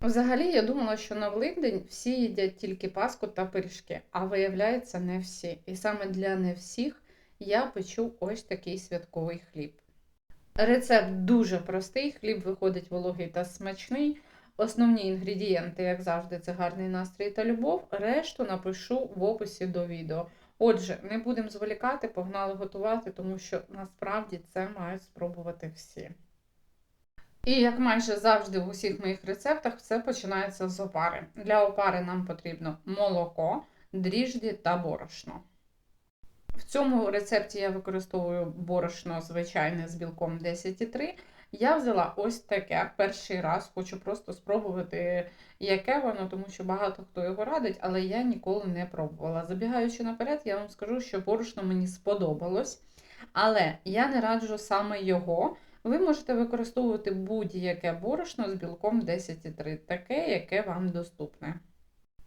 Взагалі, я думала, що на Великдень всі їдять тільки паску та пиріжки, а виявляється, не всі. І саме для не всіх я печу ось такий святковий хліб. Рецепт дуже простий, хліб виходить вологий та смачний. Основні інгредієнти, як завжди, це гарний настрій та любов. Решту напишу в описі до відео. Отже, не будемо зволікати, погнали готувати, тому що насправді це мають спробувати всі. І як майже завжди в усіх моїх рецептах, все починається з опари. Для опари нам потрібно молоко, дріжджі та борошно. В цьому рецепті я використовую борошно звичайне з білком 10,3. Я взяла ось таке перший раз, хочу просто спробувати, яке воно, тому що багато хто його радить, але я ніколи не пробувала. Забігаючи наперед, я вам скажу, що борошно мені сподобалось, але я не раджу саме його. Ви можете використовувати будь-яке борошно з білком 10,3, таке, яке вам доступне.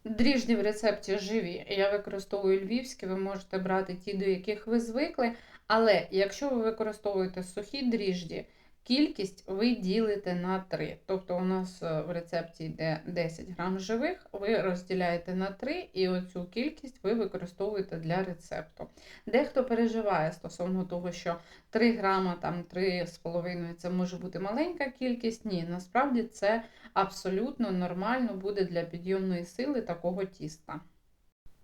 Дріжджі в рецепті живі. Я використовую львівські, ви можете брати ті, до яких ви звикли. Але якщо ви використовуєте сухі дріжджі, кількість ви ділите на 3. Тобто у нас е, в рецепті йде 10 грам живих, ви розділяєте на 3 і оцю кількість ви використовуєте для рецепту. Дехто переживає стосовно того, що 3 грама, там 3,5 це може бути маленька кількість. Ні, насправді це абсолютно нормально буде для підйомної сили такого тіста.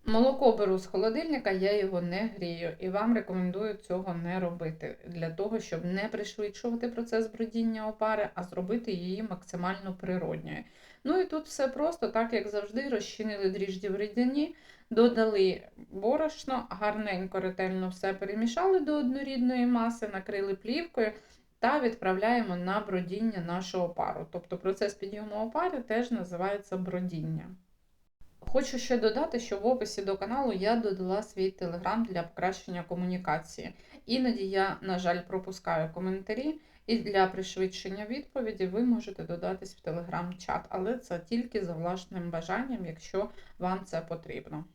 Молоко беру з холодильника, я його не грію і вам рекомендую цього не робити, для того, щоб не пришвидшувати процес бродіння опари, а зробити її максимально природньою. Ну і тут все просто, так як завжди, розчинили дріжджі в рідині, додали борошно, гарненько, ретельно все перемішали до однорідної маси, накрили плівкою та відправляємо на бродіння нашу опару. Тобто процес підйому опари теж називається бродіння. Хочу ще додати, що в описі до каналу я додала свій телеграм для покращення комунікації. Іноді я, на жаль, пропускаю коментарі, і для пришвидшення відповіді ви можете додатись в телеграм-чат, але це тільки за власним бажанням, якщо вам це потрібно.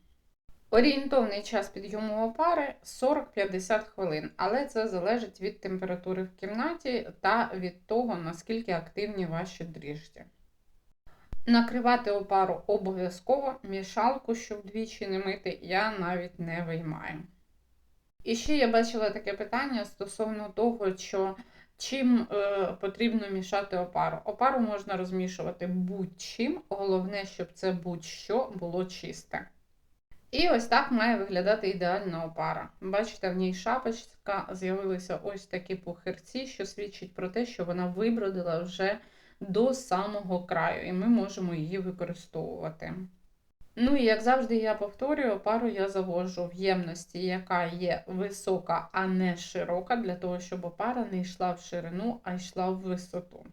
Орієнтовний час підйому опари 40-50 хвилин, але це залежить від температури в кімнаті та від того, наскільки активні ваші дріжджі. Накривати опару обов'язково, мішалку, щоб двічі не мити, я навіть не виймаю. І ще я бачила таке питання стосовно того, що чим е, потрібно мішати опару. Опару можна розмішувати будь-чим, головне, щоб це будь-що було чисте. І ось так має виглядати ідеальна опара. Бачите, в ній шапочка з'явилися ось такі пухирці, що свідчить про те, що вона вибродила вже до самого краю, і ми можемо її використовувати. Ну і як завжди, я повторюю, пару я завожу в ємності, яка є висока, а не широка, для того, щоб опара не йшла в ширину, а йшла в висоту.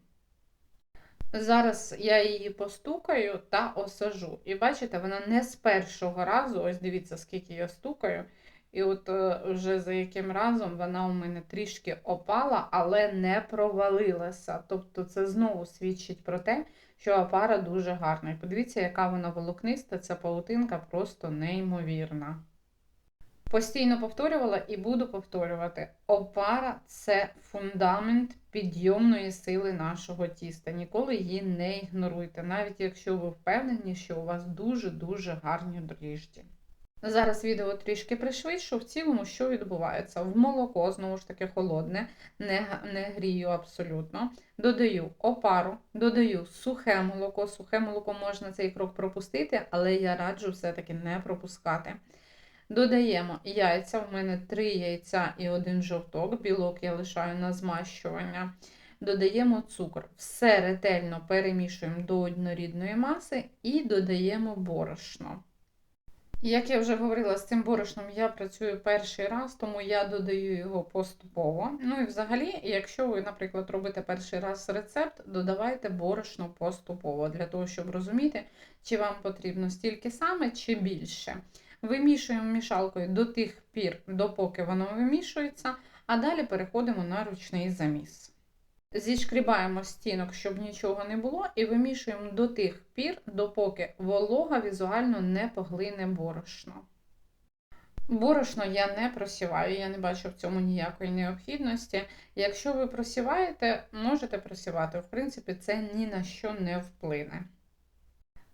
Зараз я її постукаю та осажу. І бачите, вона не з першого разу, ось дивіться, скільки я стукаю. І от е, вже за яким разом вона у мене трішки опала, але не провалилася. Тобто це знову свідчить про те, що опара дуже гарна. І подивіться, яка вона волокниста, ця паутинка просто неймовірна. Постійно повторювала і буду повторювати: опара це фундамент підйомної сили нашого тіста. Ніколи її не ігноруйте, навіть якщо ви впевнені, що у вас дуже-дуже гарні дріжджі. Зараз відео трішки пришвидшу. В цілому, що відбувається? В молоко, знову ж таки, холодне, не не грію абсолютно. Додаю опару, додаю сухе молоко. Сухе молоко можна цей крок пропустити, але я раджу все-таки не пропускати. Додаємо яйця. У мене 3 яйця і один жовток. Білок я лишаю на змащування. Додаємо цукор. Все ретельно перемішуємо до однорідної маси і додаємо борошно. Як я вже говорила, з цим борошном я працюю перший раз, тому я додаю його поступово. Ну і взагалі, якщо ви, наприклад, робите перший раз рецепт, додавайте борошно поступово, для того, щоб розуміти, чи вам потрібно стільки саме, чи більше. Вимішуємо мішалкою до тих пір, допоки воно вимішується, а далі переходимо на ручний заміс. Зішкрібаємо стінок, щоб нічого не було, і вимішуємо до тих пір, допоки волога візуально не поглине борошно. Борошно я не просіваю, я не бачу в цьому ніякої необхідності. Якщо ви просіваєте, можете просівати. В принципі, це ні на що не вплине.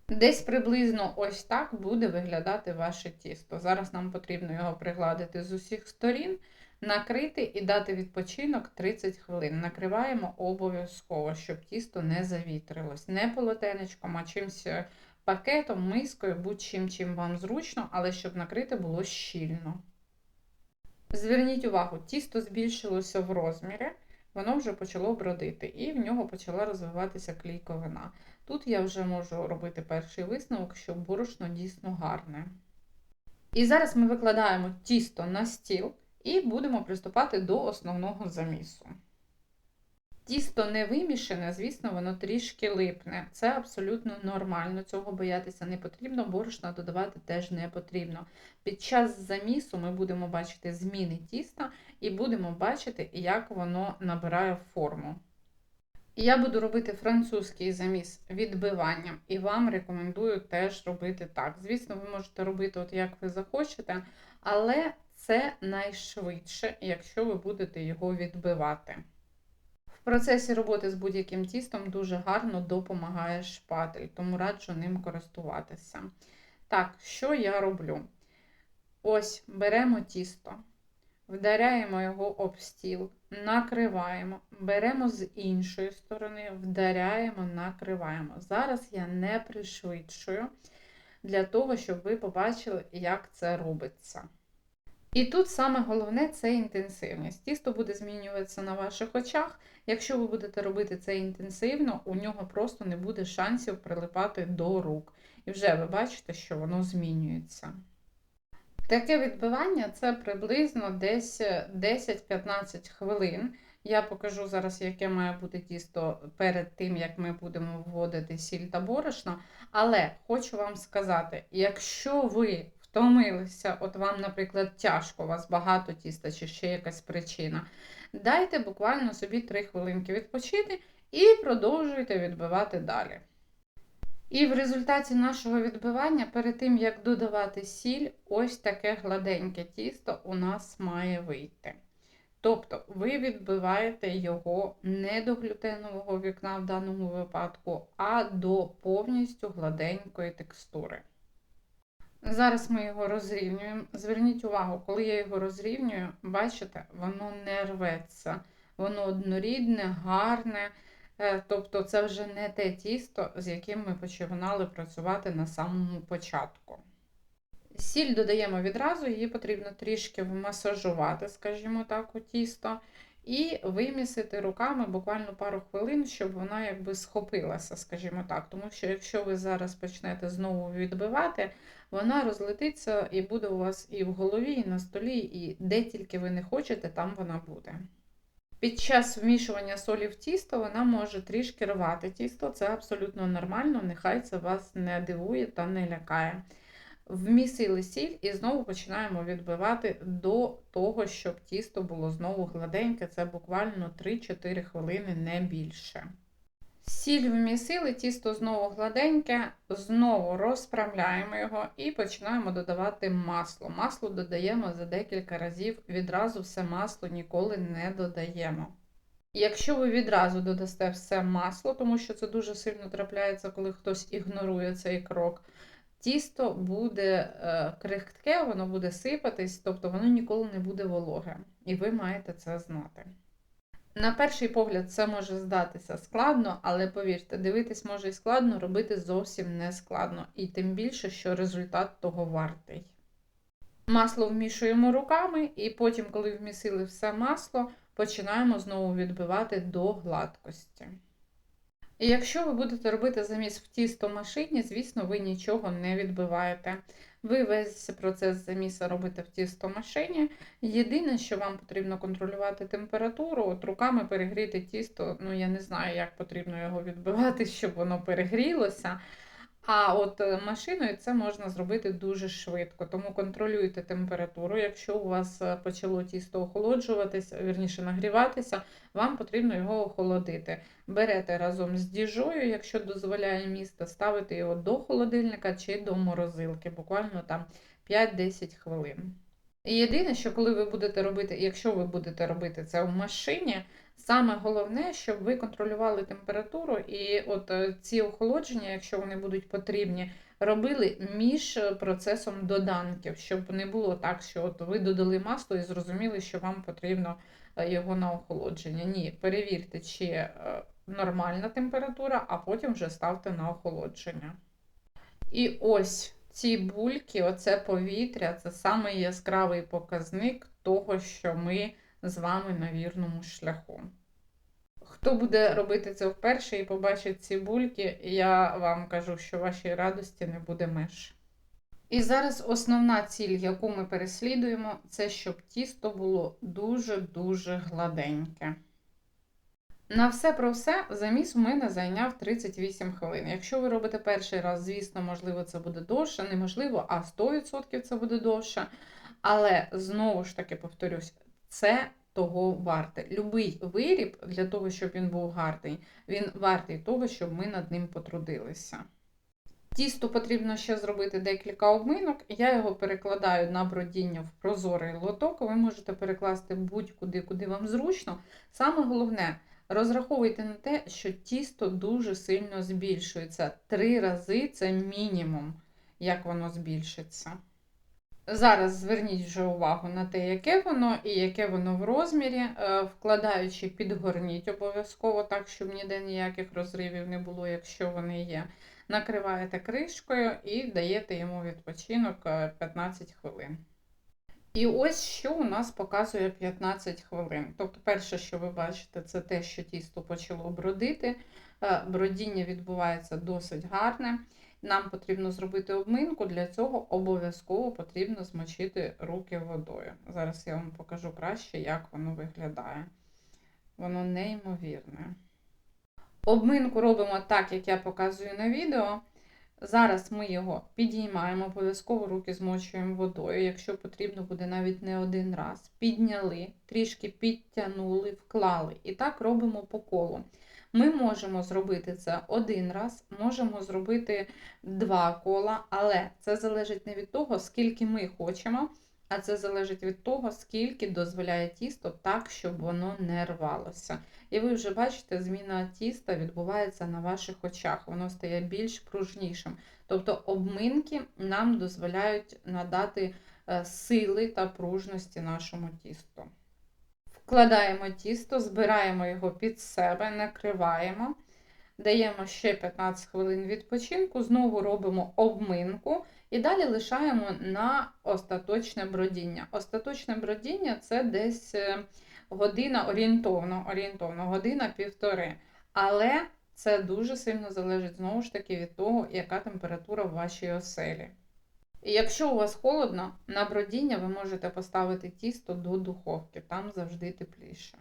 Десь приблизно ось так буде виглядати ваше тісто. Зараз нам потрібно його пригладити з усіх сторін, накрити і дати відпочинок 30 хвилин. Накриваємо обов'язково, щоб тісто не завітрилось. Не полотенечком, а чимось е, пакетом, мискою, будь-чим, чим вам зручно, але щоб накрити було щільно. Зверніть увагу, тісто збільшилося в розмірі, воно вже почало бродити, і в нього почала розвиватися клійковина. Тут я вже можу робити перший висновок, що борошно дійсно гарне. І зараз ми викладаємо тісто на стіл і будемо приступати до основного замісу. Тісто не вимішане, звісно, воно трішки липне. Це абсолютно нормально, цього боятися не потрібно, борошна додавати теж не потрібно. Під час замісу ми будемо бачити зміни тіста і будемо бачити, як воно набирає форму. Я буду робити французький заміс відбиванням, і вам рекомендую теж робити так. Звісно, ви можете робити, от як ви захочете, але це найшвидше, якщо ви будете його відбивати. В процесі роботи з будь-яким тістом дуже гарно допомагає шпатель, тому раджу ним користуватися. Так, що я роблю? Ось беремо тісто, вдаряємо його об стіл, накриваємо, беремо з іншої сторони, вдаряємо, накриваємо. Зараз я не пришвидшую для того, щоб ви побачили, як це робиться. І тут саме головне це інтенсивність. Тісто буде змінюватися на ваших очах. Якщо ви будете робити це інтенсивно, у нього просто не буде шансів прилипати до рук. І вже ви бачите, що воно змінюється. Таке відбивання це приблизно десь 10-15 хвилин. Я покажу зараз, яке має бути тісто перед тим, як ми будемо вводити сіль та борошно. Але хочу вам сказати: якщо ви втомилися, от вам, наприклад, тяжко, у вас багато тіста чи ще якась причина, дайте буквально собі 3 хвилинки відпочити і продовжуйте відбивати далі. І в результаті нашого відбивання, перед тим, як додавати сіль, ось таке гладеньке тісто у нас має вийти. Тобто, ви відбиваєте його не до глютенового вікна в даному випадку, а до повністю гладенької текстури. Зараз ми його розрівнюємо. Зверніть увагу, коли я його розрівнюю, бачите, воно не рветься. Воно однорідне, гарне. Е, тобто це вже не те тісто, з яким ми починали працювати на самому початку. Сіль додаємо відразу, її потрібно трішки вмасажувати, скажімо так, у тісто, і вимісити руками буквально пару хвилин, щоб вона якби схопилася, скажімо так. Тому що якщо ви зараз почнете знову відбивати, вона розлетиться і буде у вас і в голові, і на столі, і де тільки ви не хочете, там вона буде. Під час вмішування солі в тісто вона може трішки рвати тісто, це абсолютно нормально, нехай це вас не дивує та не лякає. Вмісили сіль і знову починаємо відбивати до того, щоб тісто було знову гладеньке, це буквально 3-4 хвилини, не більше. Сіль вмісили, тісто знову гладеньке, знову розправляємо його і починаємо додавати масло. Масло додаємо за декілька разів, відразу все масло ніколи не додаємо. Якщо ви відразу додасте все масло, тому що це дуже сильно трапляється, коли хтось ігнорує цей крок, тісто буде е, крихтке, воно буде сипатись, тобто воно ніколи не буде вологе. І ви маєте це знати. На перший погляд, це може здатися складно, але повірте, дивитись може і складно, робити зовсім не складно. І тим більше, що результат того вартий. Масло вмішуємо руками, і потім, коли вмісили все масло, починаємо знову відбивати до гладкості. І якщо ви будете робити заміс в тісто машині, звісно, ви нічого не відбиваєте. Ви весь процес заміса робите в тісто машині. Єдине, що вам потрібно контролювати температуру, от руками перегріти тісто, ну я не знаю, як потрібно його відбивати, щоб воно перегрілося. А от е, машиною це можна зробити дуже швидко, тому контролюйте температуру. Якщо у вас е, почало тісто охолоджуватися, вірніше нагріватися, вам потрібно його охолодити. Берете разом з діжою, якщо дозволяє місто, ставите його до холодильника чи до морозилки, буквально там 5-10 хвилин. І єдине, що коли ви будете робити, якщо ви будете робити це в машині, Саме головне, щоб ви контролювали температуру, і от е, ці охолодження, якщо вони будуть потрібні, робили між е, процесом доданків, щоб не було так, що от ви додали масло і зрозуміли, що вам потрібно е, його на охолодження. Ні, перевірте, чи нормальна температура, а потім вже ставте на охолодження. І ось ці бульки, оце повітря, це самий яскравий показник того, що ми з вами на вірному шляху. Хто буде робити це вперше і побачить ці бульки, я вам кажу, що вашій радості не буде меж. І зараз основна ціль, яку ми переслідуємо, це щоб тісто було дуже-дуже гладеньке. На все про все заміс у мене зайняв 38 хвилин. Якщо ви робите перший раз, звісно, можливо, це буде довше, неможливо, а 100% це буде довше. Але знову ж таки повторюсь, це того варте. Любий виріб для того, щоб він був гарний, він вартий того, щоб ми над ним потрудилися. Тісто потрібно ще зробити декілька обминок. Я його перекладаю на бродіння в прозорий лоток. Ви можете перекласти будь-куди, куди вам зручно. Саме головне, розраховуйте на те, що тісто дуже сильно збільшується. Три рази це мінімум, як воно збільшиться. Зараз зверніть вже увагу на те, яке воно і яке воно в розмірі. Е, Вкладаючи, підгорніть обов'язково так, щоб ніде ніяких розривів не було, якщо вони є. Накриваєте кришкою і даєте йому відпочинок е, 15 хвилин. І ось що у нас показує 15 хвилин. Тобто, перше, що ви бачите, це те, що тісто почало бродити. Е, Бродіння відбувається досить гарне. Нам потрібно зробити обминку, для цього обов'язково потрібно змочити руки водою. Зараз я вам покажу краще, як воно виглядає. Воно неймовірне. Обминку робимо так, як я показую на відео. Зараз ми його підіймаємо, обов'язково руки змочуємо водою. Якщо потрібно буде навіть не один раз. Підняли, трішки підтягнули, вклали. І так робимо по колу. Ми можемо зробити це один раз, можемо зробити два кола, але це залежить не від того, скільки ми хочемо, а це залежить від того, скільки дозволяє тісто так, щоб воно не рвалося. І ви вже бачите, зміна тіста відбувається на ваших очах, воно стає більш пружнішим. Тобто обминки нам дозволяють надати е, сили та пружності нашому тісту. Вкладаємо тісто, збираємо його під себе, накриваємо, даємо ще 15 хвилин відпочинку, знову робимо обминку і далі лишаємо на остаточне бродіння. Остаточне бродіння це десь е, година орієнтовно, орієнтовно година-півтори. Але це дуже сильно залежить знову ж таки від того, яка температура в вашій оселі. Якщо у вас холодно, на бродіння ви можете поставити тісто до духовки, там завжди тепліше.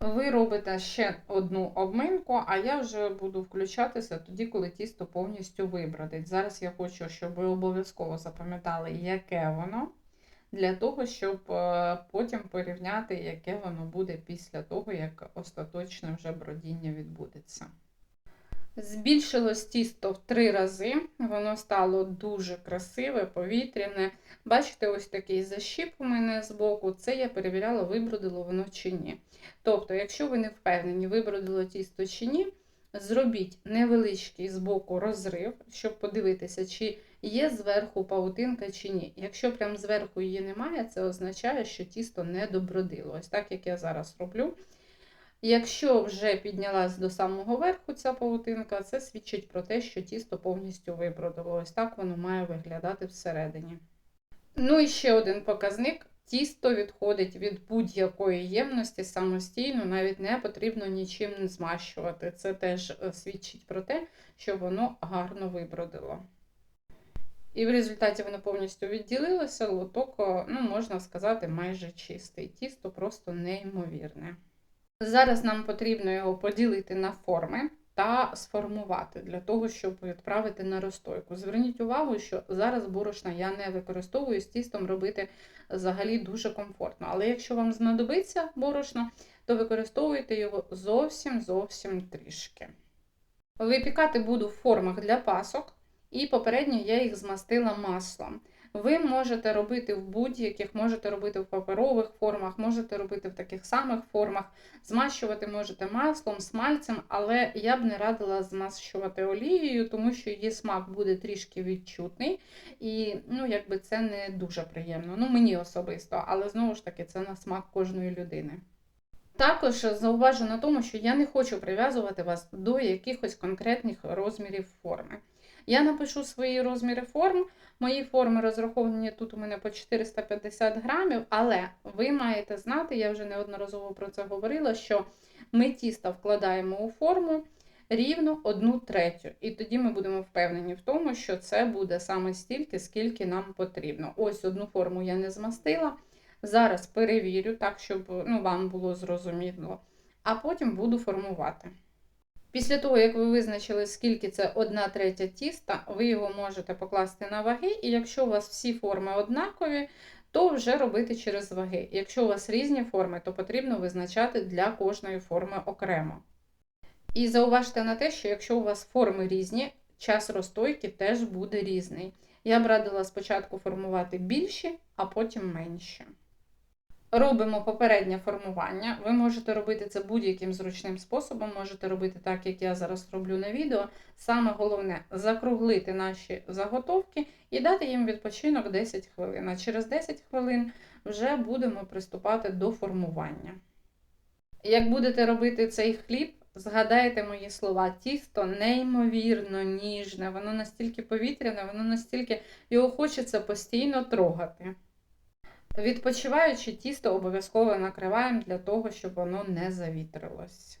Ви робите ще одну обминку, а я вже буду включатися тоді, коли тісто повністю вибродить. Зараз я хочу, щоб ви обов'язково запам'ятали, яке воно, для того, щоб е, потім порівняти, яке воно буде після того, як остаточне вже бродіння відбудеться. Збільшилось тісто в три рази, воно стало дуже красиве, повітряне. Бачите, ось такий защіп у мене збоку. Це я перевіряла, вибродило воно чи ні. Тобто, якщо ви не впевнені, вибродило тісто чи ні, зробіть невеличкий збоку розрив, щоб подивитися, чи є зверху павутинка чи ні. Якщо прям зверху її немає, це означає, що тісто не добродило. Ось так, як я зараз роблю. Якщо вже піднялась до самого верху ця павутинка, це свідчить про те, що тісто повністю вибродило. Ось так воно має виглядати всередині. Ну і ще один показник. Тісто відходить від будь-якої ємності самостійно, навіть не потрібно нічим не змащувати. Це теж е, свідчить про те, що воно гарно вибродило. І в результаті воно повністю відділилося, лоток, ну, можна сказати, майже чистий. Тісто просто неймовірне. Зараз нам потрібно його поділити на форми та сформувати для того, щоб відправити на розстойку. Зверніть увагу, що зараз борошна я не використовую з тістом робити взагалі дуже комфортно. Але якщо вам знадобиться борошно, то використовуйте його зовсім зовсім трішки. Випікати буду в формах для пасок, і попередньо я їх змастила маслом. Ви можете робити в будь-яких, можете робити в паперових формах, можете робити в таких самих формах. Змащувати можете маслом, смальцем, але я б не радила змащувати олією, тому що її смак буде трішки відчутний, і ну, якби це не дуже приємно. Ну, мені особисто, але знову ж таки, це на смак кожної людини. Також зауважу на тому, що я не хочу прив'язувати вас до якихось конкретних розмірів форми. Я напишу свої розміри форм. Мої форми розраховані тут у мене по 450 грамів, але ви маєте знати, я вже неодноразово про це говорила, що ми тісто вкладаємо у форму рівно одну третю. І тоді ми будемо впевнені в тому, що це буде саме стільки, скільки нам потрібно. Ось одну форму я не змастила. Зараз перевірю, так, щоб ну, вам було зрозуміло, а потім буду формувати. Після того, як ви визначили, скільки це 1 третя тіста, ви його можете покласти на ваги, і якщо у вас всі форми однакові, то вже робити через ваги. Якщо у вас різні форми, то потрібно визначати для кожної форми окремо. І зауважте на те, що якщо у вас форми різні, час розстойки теж буде різний. Я б радила спочатку формувати більші, а потім менші. Робимо попереднє формування. Ви можете робити це будь-яким зручним способом, можете робити так, як я зараз роблю на відео. Саме головне закруглити наші заготовки і дати їм відпочинок 10 хвилин. А через 10 хвилин вже будемо приступати до формування. Як будете робити цей хліб, згадайте мої слова, тісто неймовірно ніжне, воно настільки повітряне, воно настільки його хочеться постійно трогати. Відпочиваючи, тісто обов'язково накриваємо для того, щоб воно не завітрилось.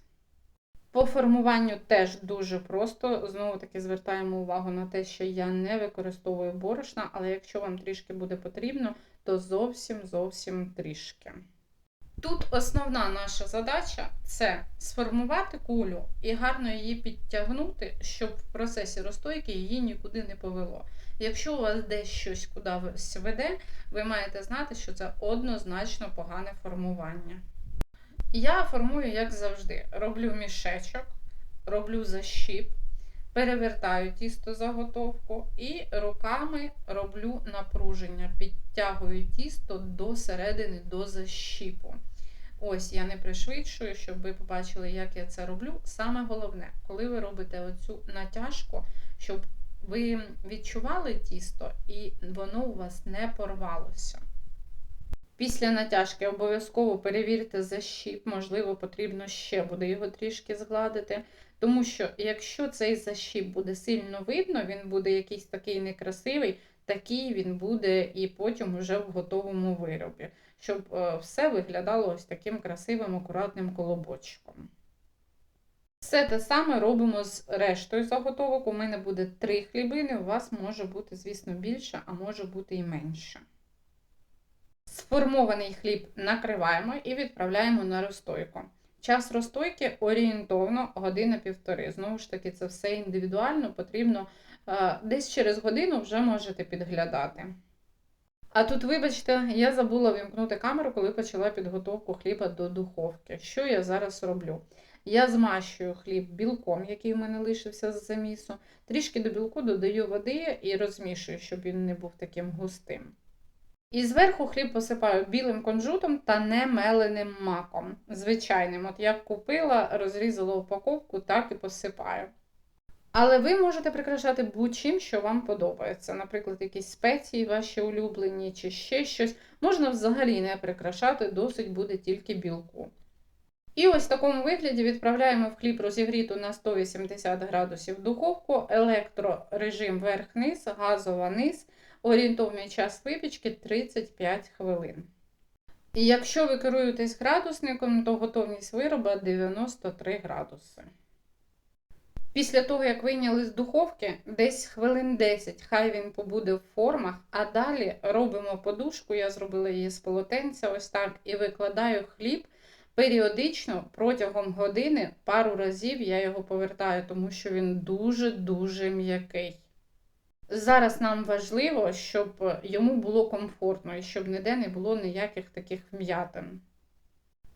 По формуванню теж дуже просто. Знову таки звертаємо увагу на те, що я не використовую борошна, але якщо вам трішки буде потрібно, то зовсім зовсім трішки. Тут основна наша задача це сформувати кулю і гарно її підтягнути, щоб в процесі розстойки її нікуди не повело. Якщо у вас десь щось кудись веде, ви маєте знати, що це однозначно погане формування. Я формую, як завжди, роблю мішечок, роблю защіп, перевертаю тісто заготовку і руками роблю напруження, підтягую тісто до середини до защіпу. Ось я не пришвидшую, щоб ви побачили, як я це роблю. Саме головне, коли ви робите оцю натяжку, щоб ви відчували тісто і воно у вас не порвалося. Після натяжки обов'язково перевірте защіп, можливо, потрібно ще буде його трішки згладити. Тому що, якщо цей защіп буде сильно видно, він буде якийсь такий некрасивий, такий він буде і потім вже в готовому виробі, щоб е, все виглядало ось таким красивим, акуратним колобочком. Все те саме робимо з рештою заготовок. У мене буде три хлібини, у вас може бути, звісно, більше, а може бути і менше. Сформований хліб накриваємо і відправляємо на розстойку. Час розстойки орієнтовно година-півтори. Знову ж таки, це все індивідуально, потрібно десь через годину вже можете підглядати. А тут, вибачте, я забула вімкнути камеру, коли почала підготовку хліба до духовки. Що я зараз роблю? Я змащую хліб білком, який в мене лишився з замісу. Трішки до білку додаю води і розмішую, щоб він не був таким густим. І зверху хліб посипаю білим кунжутом та немеленим маком. Звичайним, от як купила, розрізала упаковку, так і посипаю. Але ви можете прикрашати будь-чим, що вам подобається. Наприклад, якісь спеції ваші улюблені чи ще щось. Можна взагалі не прикрашати, досить буде тільки білку. І ось в такому вигляді відправляємо в хліб розігріту на 180 градусів духовку, електрорежим верх-низ, газова низ, орієнтовний час випічки 35 хвилин. І якщо ви керуєтесь градусником, то готовність вироба 93 градуси. Після того, як вийняли з духовки, десь хвилин 10, хай він побуде в формах, а далі робимо подушку, я зробила її з полотенця, ось так, і викладаю хліб. Періодично протягом години пару разів я його повертаю, тому що він дуже-дуже м'який. Зараз нам важливо, щоб йому було комфортно і щоб ніде не було ніяких таких вм'ятин.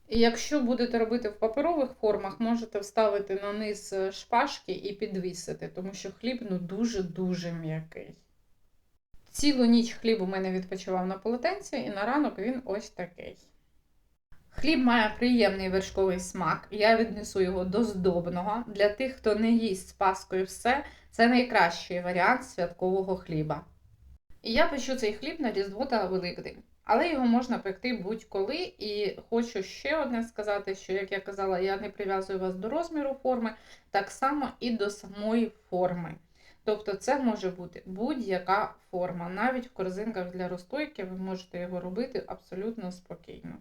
І якщо будете робити в паперових формах, можете вставити на низ шпажки і підвісити, тому що хліб ну, дуже-дуже м'який. Цілу ніч хліб у мене відпочивав на полотенці, і на ранок він ось такий. Хліб має приємний вершковий смак. Я віднесу його до здобного. Для тих, хто не їсть з паскою все, це найкращий варіант святкового хліба. І я печу цей хліб на Різдво та Великдень. Але його можна пекти будь-коли. І хочу ще одне сказати, що, як я казала, я не прив'язую вас до розміру форми, так само і до самої форми. Тобто це може бути будь-яка форма. Навіть в корзинках для розстойки ви можете його робити абсолютно спокійно.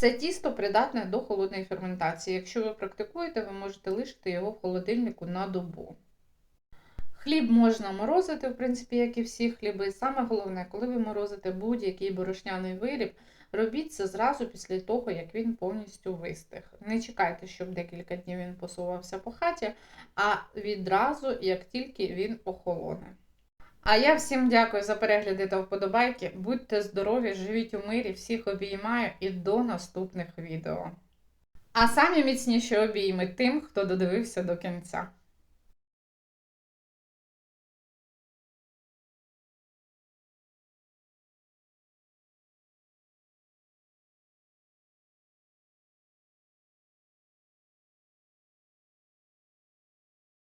Це тісто придатне до холодної ферментації. Якщо ви практикуєте, ви можете лишити його в холодильнику на добу. Хліб можна морозити, в принципі, як і всі хліби. Саме головне, коли ви морозите будь-який борошняний виріб, робіть це зразу після того, як він повністю вистиг. Не чекайте, щоб декілька днів він посувався по хаті, а відразу, як тільки він охолоне. А я всім дякую за перегляди та вподобайки. Будьте здорові, живіть у мирі, всіх обіймаю і до наступних відео. А самі міцніші обійми тим, хто додивився до кінця.